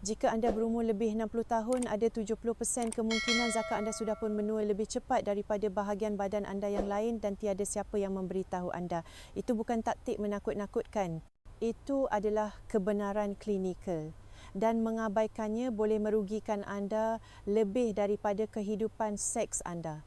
Jika anda berumur lebih 60 tahun, ada 70% kemungkinan zakat anda sudah pun menuai lebih cepat daripada bahagian badan anda yang lain dan tiada siapa yang memberitahu anda. Itu bukan taktik menakut-nakutkan. Itu adalah kebenaran klinikal dan mengabaikannya boleh merugikan anda lebih daripada kehidupan seks anda.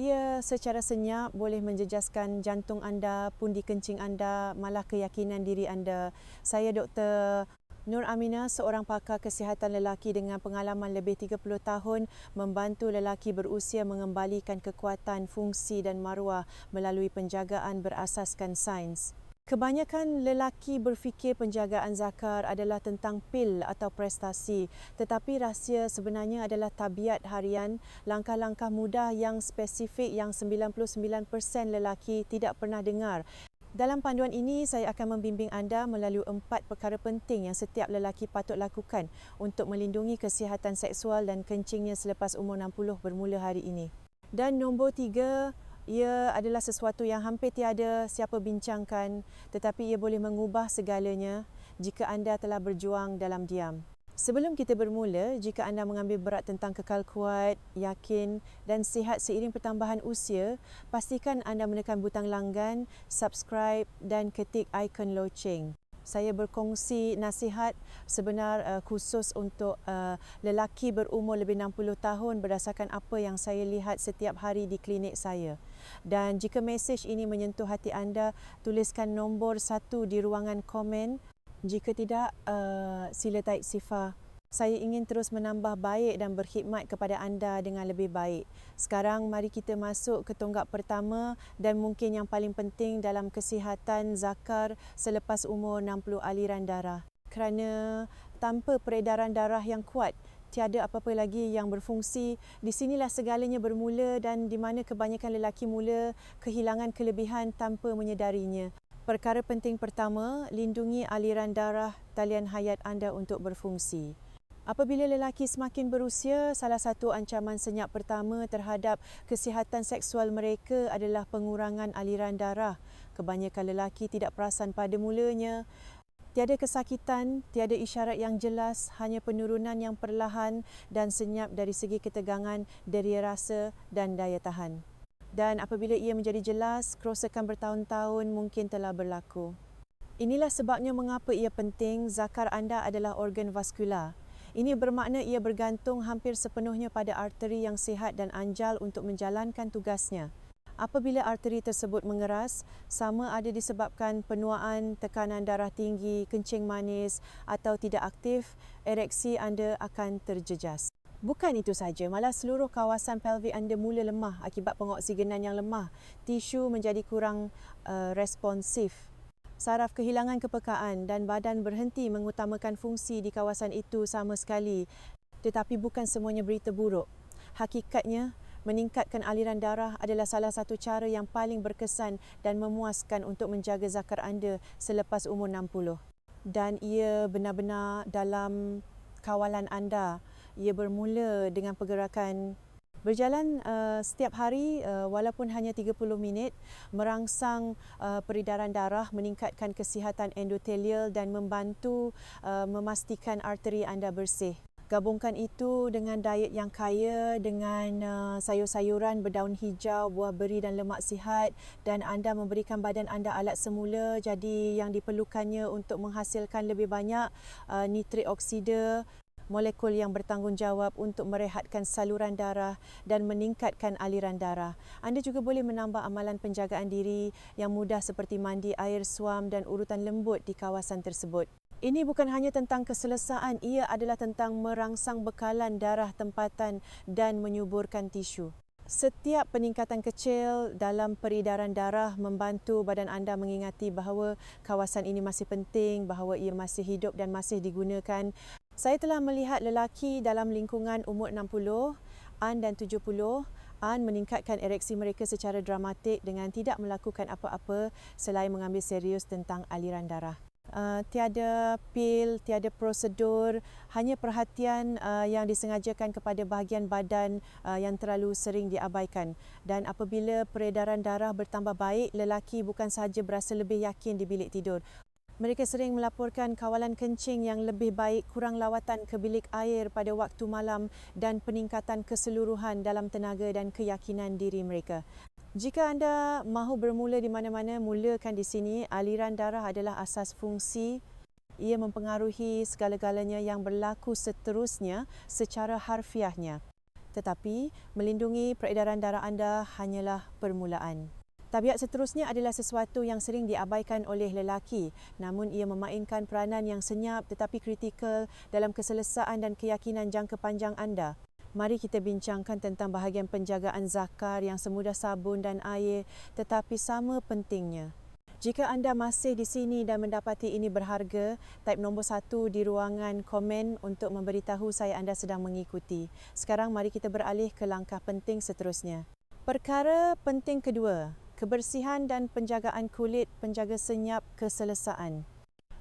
Ia secara senyap boleh menjejaskan jantung anda, pundi kencing anda, malah keyakinan diri anda. Saya Dr. Nur Amina, seorang pakar kesihatan lelaki dengan pengalaman lebih 30 tahun membantu lelaki berusia mengembalikan kekuatan, fungsi dan maruah melalui penjagaan berasaskan sains. Kebanyakan lelaki berfikir penjagaan zakar adalah tentang pil atau prestasi tetapi rahsia sebenarnya adalah tabiat harian, langkah-langkah mudah yang spesifik yang 99% lelaki tidak pernah dengar dalam panduan ini, saya akan membimbing anda melalui empat perkara penting yang setiap lelaki patut lakukan untuk melindungi kesihatan seksual dan kencingnya selepas umur 60 bermula hari ini. Dan nombor tiga, ia adalah sesuatu yang hampir tiada siapa bincangkan tetapi ia boleh mengubah segalanya jika anda telah berjuang dalam diam. Sebelum kita bermula, jika anda mengambil berat tentang kekal kuat, yakin dan sihat seiring pertambahan usia, pastikan anda menekan butang langgan, subscribe dan ketik ikon loceng. Saya berkongsi nasihat sebenar uh, khusus untuk uh, lelaki berumur lebih 60 tahun berdasarkan apa yang saya lihat setiap hari di klinik saya. Dan jika mesej ini menyentuh hati anda, tuliskan nombor satu di ruangan komen jika tidak, uh, sila taik sifar. Saya ingin terus menambah baik dan berkhidmat kepada anda dengan lebih baik. Sekarang mari kita masuk ke tonggak pertama dan mungkin yang paling penting dalam kesihatan zakar selepas umur 60 aliran darah. Kerana tanpa peredaran darah yang kuat, tiada apa-apa lagi yang berfungsi. Di sinilah segalanya bermula dan di mana kebanyakan lelaki mula kehilangan kelebihan tanpa menyedarinya. Perkara penting pertama, lindungi aliran darah talian hayat anda untuk berfungsi. Apabila lelaki semakin berusia, salah satu ancaman senyap pertama terhadap kesihatan seksual mereka adalah pengurangan aliran darah. Kebanyakan lelaki tidak perasan pada mulanya. Tiada kesakitan, tiada isyarat yang jelas, hanya penurunan yang perlahan dan senyap dari segi ketegangan, deria rasa dan daya tahan dan apabila ia menjadi jelas, kerosakan bertahun-tahun mungkin telah berlaku. Inilah sebabnya mengapa ia penting zakar anda adalah organ vaskular. Ini bermakna ia bergantung hampir sepenuhnya pada arteri yang sihat dan anjal untuk menjalankan tugasnya. Apabila arteri tersebut mengeras, sama ada disebabkan penuaan, tekanan darah tinggi, kencing manis atau tidak aktif, ereksi anda akan terjejas. Bukan itu saja, malah seluruh kawasan pelvik anda mula lemah akibat pengoksigenan yang lemah. Tisu menjadi kurang uh, responsif. Saraf kehilangan kepekaan dan badan berhenti mengutamakan fungsi di kawasan itu sama sekali. Tetapi bukan semuanya berita buruk. Hakikatnya, meningkatkan aliran darah adalah salah satu cara yang paling berkesan dan memuaskan untuk menjaga zakar anda selepas umur 60. Dan ia benar-benar dalam kawalan anda ia bermula dengan pergerakan berjalan uh, setiap hari uh, walaupun hanya 30 minit merangsang uh, peredaran darah meningkatkan kesihatan endotelial dan membantu uh, memastikan arteri anda bersih. Gabungkan itu dengan diet yang kaya dengan uh, sayur-sayuran berdaun hijau buah beri dan lemak sihat dan anda memberikan badan anda alat semula jadi yang diperlukannya untuk menghasilkan lebih banyak uh, nitrit oksida molekul yang bertanggungjawab untuk merehatkan saluran darah dan meningkatkan aliran darah. Anda juga boleh menambah amalan penjagaan diri yang mudah seperti mandi air suam dan urutan lembut di kawasan tersebut. Ini bukan hanya tentang keselesaan, ia adalah tentang merangsang bekalan darah tempatan dan menyuburkan tisu. Setiap peningkatan kecil dalam peredaran darah membantu badan anda mengingati bahawa kawasan ini masih penting, bahawa ia masih hidup dan masih digunakan. Saya telah melihat lelaki dalam lingkungan umur 60, an dan 70 an meningkatkan ereksi mereka secara dramatik dengan tidak melakukan apa-apa selain mengambil serius tentang aliran darah. Uh, tiada pil, tiada prosedur, hanya perhatian uh, yang disengajakan kepada bahagian badan uh, yang terlalu sering diabaikan. Dan apabila peredaran darah bertambah baik, lelaki bukan sahaja berasa lebih yakin di bilik tidur. Mereka sering melaporkan kawalan kencing yang lebih baik, kurang lawatan ke bilik air pada waktu malam dan peningkatan keseluruhan dalam tenaga dan keyakinan diri mereka. Jika anda mahu bermula di mana-mana, mulakan di sini. Aliran darah adalah asas fungsi. Ia mempengaruhi segala-galanya yang berlaku seterusnya secara harfiahnya. Tetapi, melindungi peredaran darah anda hanyalah permulaan. Tabiat seterusnya adalah sesuatu yang sering diabaikan oleh lelaki, namun ia memainkan peranan yang senyap tetapi kritikal dalam keselesaan dan keyakinan jangka panjang anda. Mari kita bincangkan tentang bahagian penjagaan zakar yang semudah sabun dan air tetapi sama pentingnya. Jika anda masih di sini dan mendapati ini berharga, type nombor satu di ruangan komen untuk memberitahu saya anda sedang mengikuti. Sekarang mari kita beralih ke langkah penting seterusnya. Perkara penting kedua, kebersihan dan penjagaan kulit penjaga senyap keselesaan.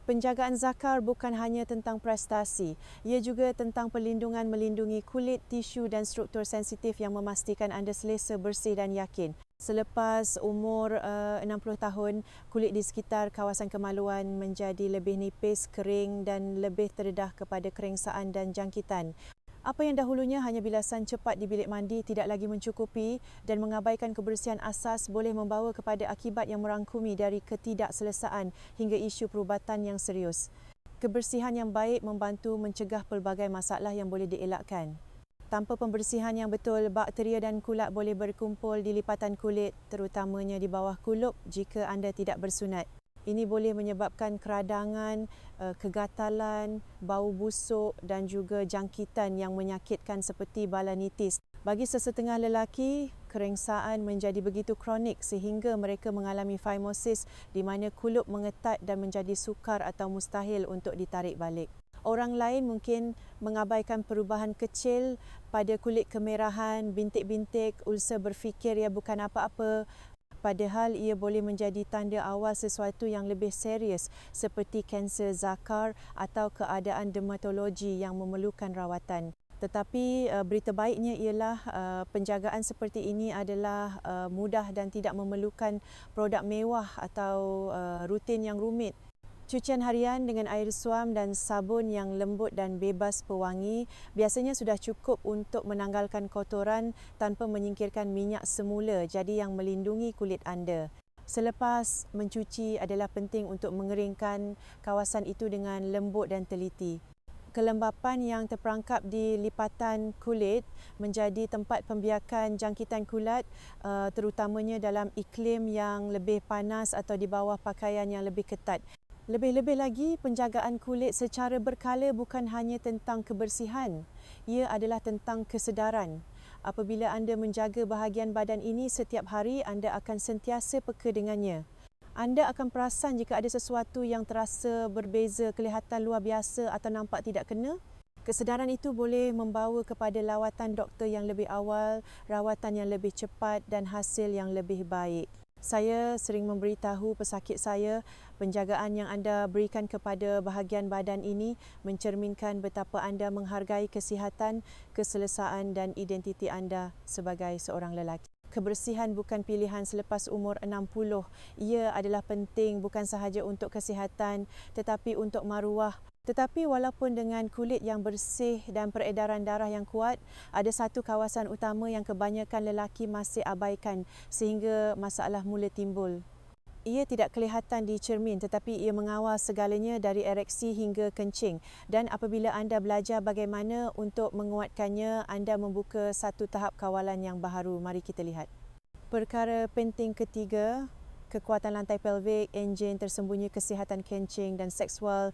Penjagaan zakar bukan hanya tentang prestasi, ia juga tentang perlindungan melindungi kulit, tisu dan struktur sensitif yang memastikan anda selesa, bersih dan yakin. Selepas umur uh, 60 tahun, kulit di sekitar kawasan kemaluan menjadi lebih nipis, kering dan lebih terdedah kepada kerengsaan dan jangkitan. Apa yang dahulunya hanya bilasan cepat di bilik mandi tidak lagi mencukupi dan mengabaikan kebersihan asas boleh membawa kepada akibat yang merangkumi dari ketidakselesaan hingga isu perubatan yang serius. Kebersihan yang baik membantu mencegah pelbagai masalah yang boleh dielakkan. Tanpa pembersihan yang betul, bakteria dan kulat boleh berkumpul di lipatan kulit terutamanya di bawah kulup jika anda tidak bersunat. Ini boleh menyebabkan keradangan, eh, kegatalan, bau busuk dan juga jangkitan yang menyakitkan seperti balanitis. Bagi sesetengah lelaki, kerengsaan menjadi begitu kronik sehingga mereka mengalami phimosis di mana kulup mengetat dan menjadi sukar atau mustahil untuk ditarik balik. Orang lain mungkin mengabaikan perubahan kecil pada kulit kemerahan, bintik-bintik, ulcer berfikir ia bukan apa-apa, padahal ia boleh menjadi tanda awal sesuatu yang lebih serius seperti kanser zakar atau keadaan dermatologi yang memerlukan rawatan. Tetapi uh, berita baiknya ialah uh, penjagaan seperti ini adalah uh, mudah dan tidak memerlukan produk mewah atau rutin yang rumit Cucian harian dengan air suam dan sabun yang lembut dan bebas pewangi biasanya sudah cukup untuk menanggalkan kotoran tanpa menyingkirkan minyak semula jadi yang melindungi kulit anda. Selepas mencuci adalah penting untuk mengeringkan kawasan itu dengan lembut dan teliti. Kelembapan yang terperangkap di lipatan kulit menjadi tempat pembiakan jangkitan kulat uh, terutamanya dalam iklim yang lebih panas atau di bawah pakaian yang lebih ketat. Lebih-lebih lagi, penjagaan kulit secara berkala bukan hanya tentang kebersihan. Ia adalah tentang kesedaran. Apabila anda menjaga bahagian badan ini setiap hari, anda akan sentiasa peka dengannya. Anda akan perasan jika ada sesuatu yang terasa berbeza, kelihatan luar biasa atau nampak tidak kena. Kesedaran itu boleh membawa kepada lawatan doktor yang lebih awal, rawatan yang lebih cepat dan hasil yang lebih baik. Saya sering memberitahu pesakit saya penjagaan yang anda berikan kepada bahagian badan ini mencerminkan betapa anda menghargai kesihatan, keselesaan dan identiti anda sebagai seorang lelaki. Kebersihan bukan pilihan selepas umur 60. Ia adalah penting bukan sahaja untuk kesihatan tetapi untuk maruah tetapi walaupun dengan kulit yang bersih dan peredaran darah yang kuat, ada satu kawasan utama yang kebanyakan lelaki masih abaikan sehingga masalah mula timbul. Ia tidak kelihatan di cermin tetapi ia mengawal segalanya dari ereksi hingga kencing dan apabila anda belajar bagaimana untuk menguatkannya, anda membuka satu tahap kawalan yang baharu. Mari kita lihat. Perkara penting ketiga, kekuatan lantai pelvik, enjin tersembunyi kesihatan kencing dan seksual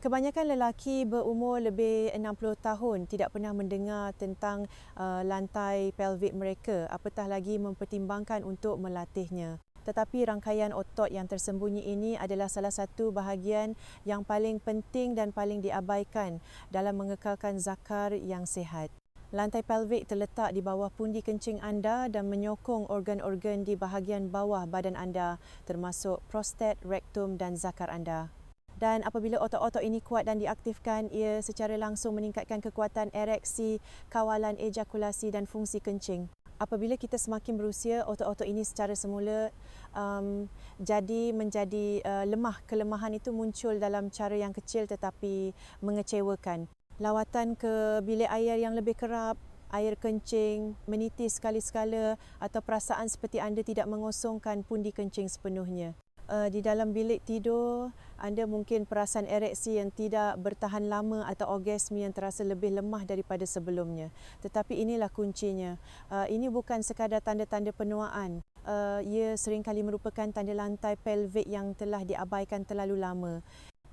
Kebanyakan lelaki berumur lebih 60 tahun tidak pernah mendengar tentang uh, lantai pelvik mereka apatah lagi mempertimbangkan untuk melatihnya. Tetapi rangkaian otot yang tersembunyi ini adalah salah satu bahagian yang paling penting dan paling diabaikan dalam mengekalkan zakar yang sihat. Lantai pelvik terletak di bawah pundi kencing anda dan menyokong organ-organ di bahagian bawah badan anda termasuk prostat, rektum dan zakar anda dan apabila otot-otot ini kuat dan diaktifkan ia secara langsung meningkatkan kekuatan ereksi, kawalan ejakulasi dan fungsi kencing. apabila kita semakin berusia, otot-otot ini secara semula um, jadi menjadi uh, lemah. Kelemahan itu muncul dalam cara yang kecil tetapi mengecewakan. Lawatan ke bilik air yang lebih kerap, air kencing, menitis sekali-sekala atau perasaan seperti anda tidak mengosongkan pundi kencing sepenuhnya. Uh, di dalam bilik tidur, anda mungkin perasaan ereksi yang tidak bertahan lama atau orgasme yang terasa lebih lemah daripada sebelumnya. Tetapi inilah kuncinya. Uh, ini bukan sekadar tanda-tanda penuaan. Uh, ia seringkali merupakan tanda lantai pelvik yang telah diabaikan terlalu lama.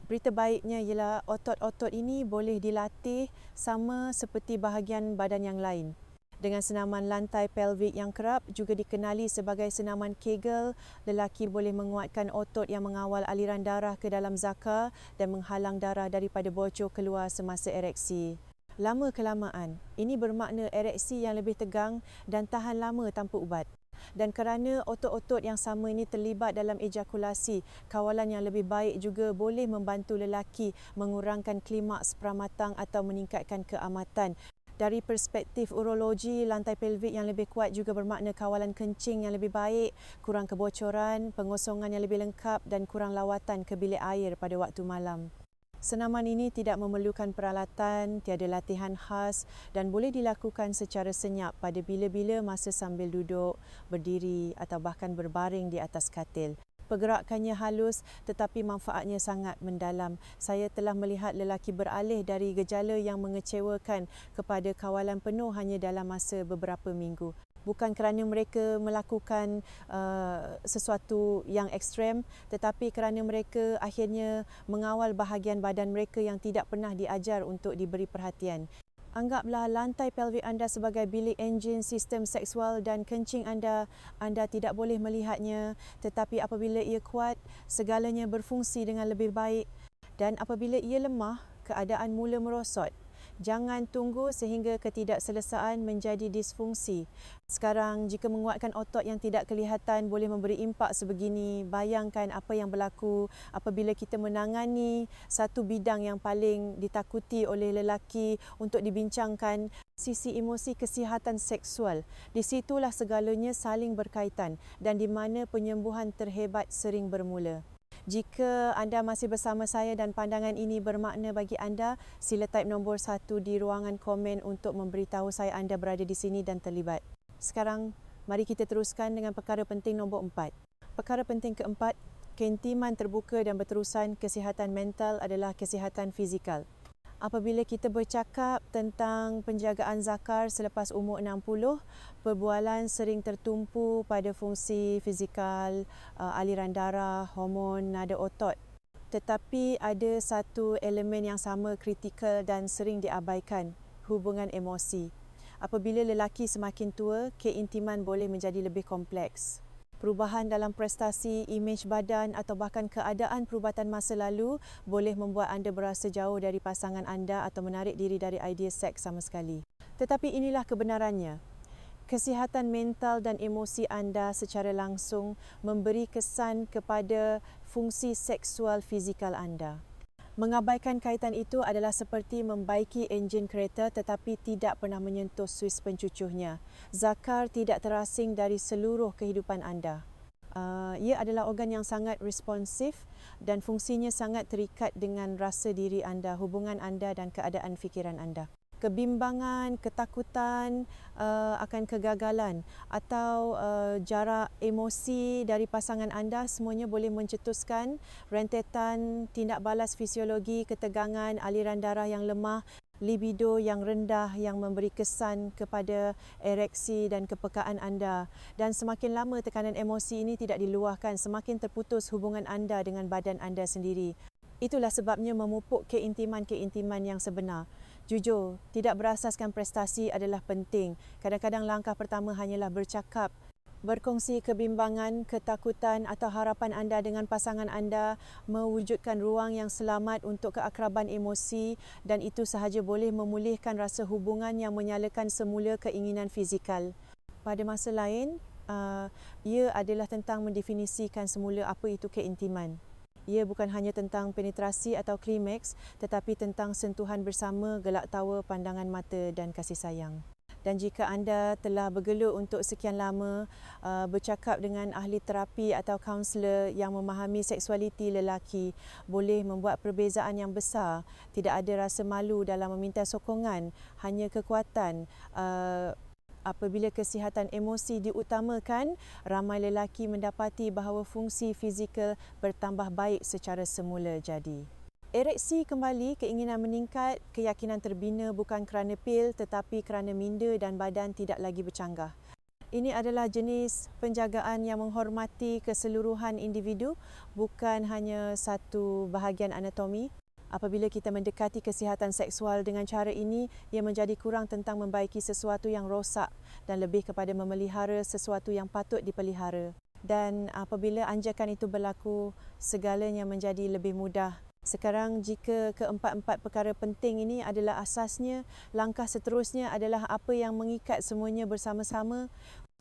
Berita baiknya ialah otot-otot ini boleh dilatih sama seperti bahagian badan yang lain dengan senaman lantai pelvik yang kerap juga dikenali sebagai senaman Kegel, lelaki boleh menguatkan otot yang mengawal aliran darah ke dalam zakar dan menghalang darah daripada bocor keluar semasa ereksi. Lama kelamaan, ini bermakna ereksi yang lebih tegang dan tahan lama tanpa ubat. Dan kerana otot-otot yang sama ini terlibat dalam ejakulasi, kawalan yang lebih baik juga boleh membantu lelaki mengurangkan klimaks pramatang atau meningkatkan keamatan dari perspektif urologi, lantai pelvik yang lebih kuat juga bermakna kawalan kencing yang lebih baik, kurang kebocoran, pengosongan yang lebih lengkap dan kurang lawatan ke bilik air pada waktu malam. Senaman ini tidak memerlukan peralatan, tiada latihan khas dan boleh dilakukan secara senyap pada bila-bila masa sambil duduk, berdiri atau bahkan berbaring di atas katil. Pergerakannya halus tetapi manfaatnya sangat mendalam. Saya telah melihat lelaki beralih dari gejala yang mengecewakan kepada kawalan penuh hanya dalam masa beberapa minggu. Bukan kerana mereka melakukan uh, sesuatu yang ekstrem tetapi kerana mereka akhirnya mengawal bahagian badan mereka yang tidak pernah diajar untuk diberi perhatian. Anggaplah lantai pelvik anda sebagai bilik enjin sistem seksual dan kencing anda, anda tidak boleh melihatnya tetapi apabila ia kuat, segalanya berfungsi dengan lebih baik dan apabila ia lemah, keadaan mula merosot. Jangan tunggu sehingga ketidakselesaan menjadi disfungsi. Sekarang, jika menguatkan otot yang tidak kelihatan boleh memberi impak sebegini, bayangkan apa yang berlaku apabila kita menangani satu bidang yang paling ditakuti oleh lelaki untuk dibincangkan, sisi emosi kesihatan seksual. Di situlah segalanya saling berkaitan dan di mana penyembuhan terhebat sering bermula. Jika anda masih bersama saya dan pandangan ini bermakna bagi anda, sila type nombor satu di ruangan komen untuk memberitahu saya anda berada di sini dan terlibat. Sekarang, mari kita teruskan dengan perkara penting nombor empat. Perkara penting keempat, keintiman terbuka dan berterusan kesihatan mental adalah kesihatan fizikal apabila kita bercakap tentang penjagaan zakar selepas umur 60, perbualan sering tertumpu pada fungsi fizikal, uh, aliran darah, hormon, nada otot. Tetapi ada satu elemen yang sama kritikal dan sering diabaikan, hubungan emosi. Apabila lelaki semakin tua, keintiman boleh menjadi lebih kompleks perubahan dalam prestasi, imej badan atau bahkan keadaan perubatan masa lalu boleh membuat anda berasa jauh dari pasangan anda atau menarik diri dari idea seks sama sekali. Tetapi inilah kebenarannya. Kesihatan mental dan emosi anda secara langsung memberi kesan kepada fungsi seksual fizikal anda. Mengabaikan kaitan itu adalah seperti membaiki enjin kereta tetapi tidak pernah menyentuh suis pencucuhnya. Zakar tidak terasing dari seluruh kehidupan anda. Uh, ia adalah organ yang sangat responsif dan fungsinya sangat terikat dengan rasa diri anda, hubungan anda dan keadaan fikiran anda kebimbangan, ketakutan uh, akan kegagalan atau uh, jarak emosi dari pasangan anda semuanya boleh mencetuskan rentetan tindak balas fisiologi, ketegangan, aliran darah yang lemah, libido yang rendah yang memberi kesan kepada ereksi dan kepekaan anda. Dan semakin lama tekanan emosi ini tidak diluahkan semakin terputus hubungan anda dengan badan anda sendiri. Itulah sebabnya memupuk keintiman-keintiman yang sebenar Jujur, tidak berasaskan prestasi adalah penting. Kadang-kadang langkah pertama hanyalah bercakap, berkongsi kebimbangan, ketakutan atau harapan anda dengan pasangan anda, mewujudkan ruang yang selamat untuk keakraban emosi dan itu sahaja boleh memulihkan rasa hubungan yang menyalakan semula keinginan fizikal. Pada masa lain, uh, ia adalah tentang mendefinisikan semula apa itu keintiman. Ia bukan hanya tentang penetrasi atau klimaks tetapi tentang sentuhan bersama, gelak tawa, pandangan mata dan kasih sayang. dan jika anda telah bergelut untuk sekian lama uh, bercakap dengan ahli terapi atau kaunselor yang memahami seksualiti lelaki boleh membuat perbezaan yang besar tidak ada rasa malu dalam meminta sokongan hanya kekuatan uh, apabila kesihatan emosi diutamakan, ramai lelaki mendapati bahawa fungsi fizikal bertambah baik secara semula jadi. Ereksi kembali, keinginan meningkat, keyakinan terbina bukan kerana pil tetapi kerana minda dan badan tidak lagi bercanggah. Ini adalah jenis penjagaan yang menghormati keseluruhan individu bukan hanya satu bahagian anatomi. Apabila kita mendekati kesihatan seksual dengan cara ini, ia menjadi kurang tentang membaiki sesuatu yang rosak dan lebih kepada memelihara sesuatu yang patut dipelihara. Dan apabila anjakan itu berlaku, segalanya menjadi lebih mudah. Sekarang jika keempat-empat perkara penting ini adalah asasnya, langkah seterusnya adalah apa yang mengikat semuanya bersama-sama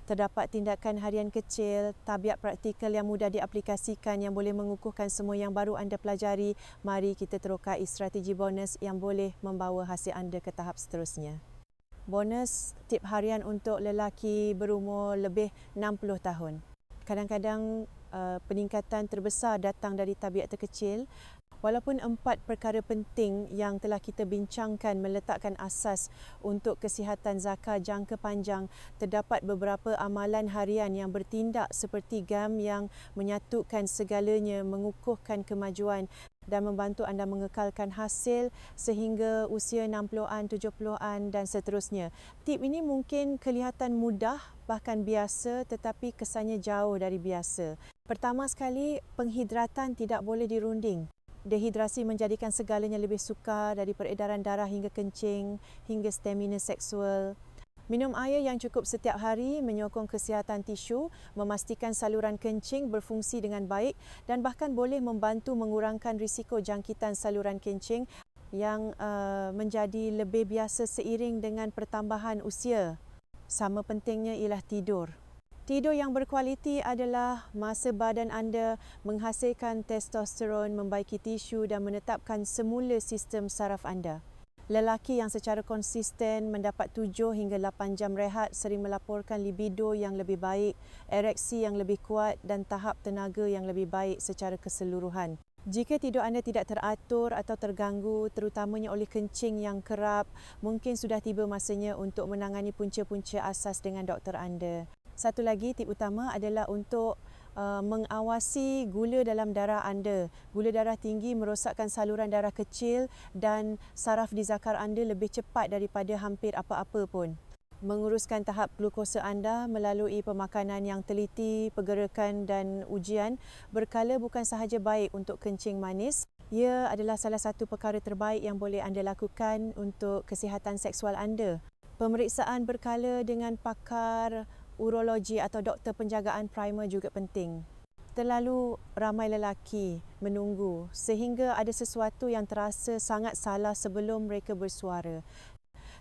Terdapat tindakan harian kecil, tabiat praktikal yang mudah diaplikasikan yang boleh mengukuhkan semua yang baru anda pelajari. Mari kita terokai strategi bonus yang boleh membawa hasil anda ke tahap seterusnya. Bonus tip harian untuk lelaki berumur lebih 60 tahun. Kadang-kadang uh, peningkatan terbesar datang dari tabiat terkecil Walaupun empat perkara penting yang telah kita bincangkan meletakkan asas untuk kesihatan zakar jangka panjang, terdapat beberapa amalan harian yang bertindak seperti GAM yang menyatukan segalanya, mengukuhkan kemajuan dan membantu anda mengekalkan hasil sehingga usia 60-an, 70-an dan seterusnya. Tip ini mungkin kelihatan mudah bahkan biasa tetapi kesannya jauh dari biasa. Pertama sekali, penghidratan tidak boleh dirunding. Dehidrasi menjadikan segalanya lebih sukar dari peredaran darah hingga kencing hingga stamina seksual. Minum air yang cukup setiap hari menyokong kesihatan tisu, memastikan saluran kencing berfungsi dengan baik dan bahkan boleh membantu mengurangkan risiko jangkitan saluran kencing yang uh, menjadi lebih biasa seiring dengan pertambahan usia. Sama pentingnya ialah tidur. Tidur yang berkualiti adalah masa badan anda menghasilkan testosteron, membaiki tisu dan menetapkan semula sistem saraf anda. Lelaki yang secara konsisten mendapat 7 hingga 8 jam rehat sering melaporkan libido yang lebih baik, ereksi yang lebih kuat dan tahap tenaga yang lebih baik secara keseluruhan. Jika tidur anda tidak teratur atau terganggu terutamanya oleh kencing yang kerap, mungkin sudah tiba masanya untuk menangani punca-punca asas dengan doktor anda. Satu lagi tip utama adalah untuk uh, mengawasi gula dalam darah anda. Gula darah tinggi merosakkan saluran darah kecil dan saraf di zakar anda lebih cepat daripada hampir apa-apa pun. Menguruskan tahap glukosa anda melalui pemakanan yang teliti, pergerakan dan ujian berkala bukan sahaja baik untuk kencing manis, ia adalah salah satu perkara terbaik yang boleh anda lakukan untuk kesihatan seksual anda. Pemeriksaan berkala dengan pakar urologi atau doktor penjagaan primer juga penting. Terlalu ramai lelaki menunggu sehingga ada sesuatu yang terasa sangat salah sebelum mereka bersuara.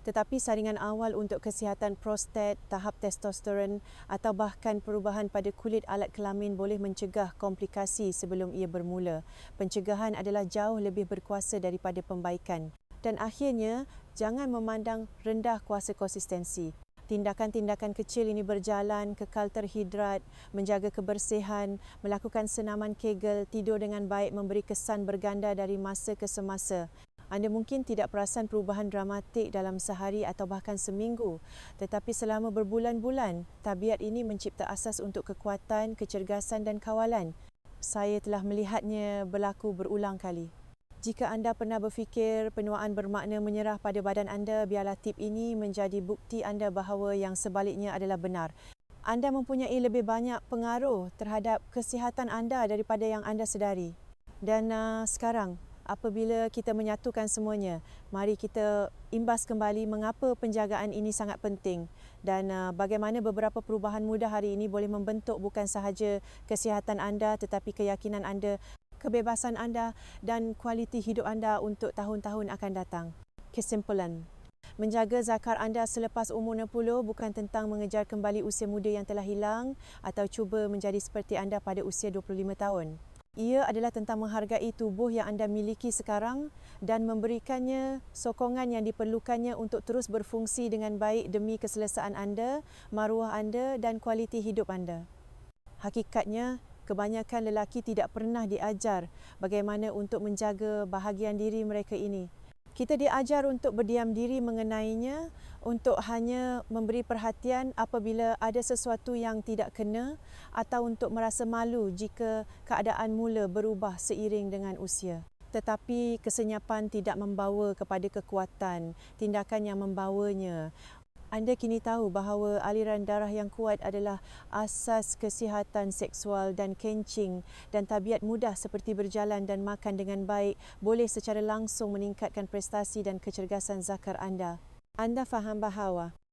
Tetapi saringan awal untuk kesihatan prostat, tahap testosteron atau bahkan perubahan pada kulit alat kelamin boleh mencegah komplikasi sebelum ia bermula. Pencegahan adalah jauh lebih berkuasa daripada pembaikan. Dan akhirnya, jangan memandang rendah kuasa konsistensi tindakan-tindakan kecil ini berjalan, kekal terhidrat, menjaga kebersihan, melakukan senaman kegel, tidur dengan baik memberi kesan berganda dari masa ke semasa. Anda mungkin tidak perasan perubahan dramatik dalam sehari atau bahkan seminggu, tetapi selama berbulan-bulan, tabiat ini mencipta asas untuk kekuatan, kecergasan dan kawalan. Saya telah melihatnya berlaku berulang kali. Jika anda pernah berfikir penuaan bermakna menyerah pada badan anda, biarlah tip ini menjadi bukti anda bahawa yang sebaliknya adalah benar. Anda mempunyai lebih banyak pengaruh terhadap kesihatan anda daripada yang anda sedari. Dan uh, sekarang, apabila kita menyatukan semuanya, mari kita imbas kembali mengapa penjagaan ini sangat penting dan uh, bagaimana beberapa perubahan mudah hari ini boleh membentuk bukan sahaja kesihatan anda tetapi keyakinan anda kebebasan anda dan kualiti hidup anda untuk tahun-tahun akan datang. Kesimpulan. Menjaga zakar anda selepas umur 60 bukan tentang mengejar kembali usia muda yang telah hilang atau cuba menjadi seperti anda pada usia 25 tahun. Ia adalah tentang menghargai tubuh yang anda miliki sekarang dan memberikannya sokongan yang diperlukannya untuk terus berfungsi dengan baik demi keselesaan anda, maruah anda dan kualiti hidup anda. Hakikatnya, kebanyakan lelaki tidak pernah diajar bagaimana untuk menjaga bahagian diri mereka ini. Kita diajar untuk berdiam diri mengenainya, untuk hanya memberi perhatian apabila ada sesuatu yang tidak kena atau untuk merasa malu jika keadaan mula berubah seiring dengan usia. Tetapi kesenyapan tidak membawa kepada kekuatan, tindakan yang membawanya anda kini tahu bahawa aliran darah yang kuat adalah asas kesihatan seksual dan kencing dan tabiat mudah seperti berjalan dan makan dengan baik boleh secara langsung meningkatkan prestasi dan kecergasan zakar anda. Anda faham bahawa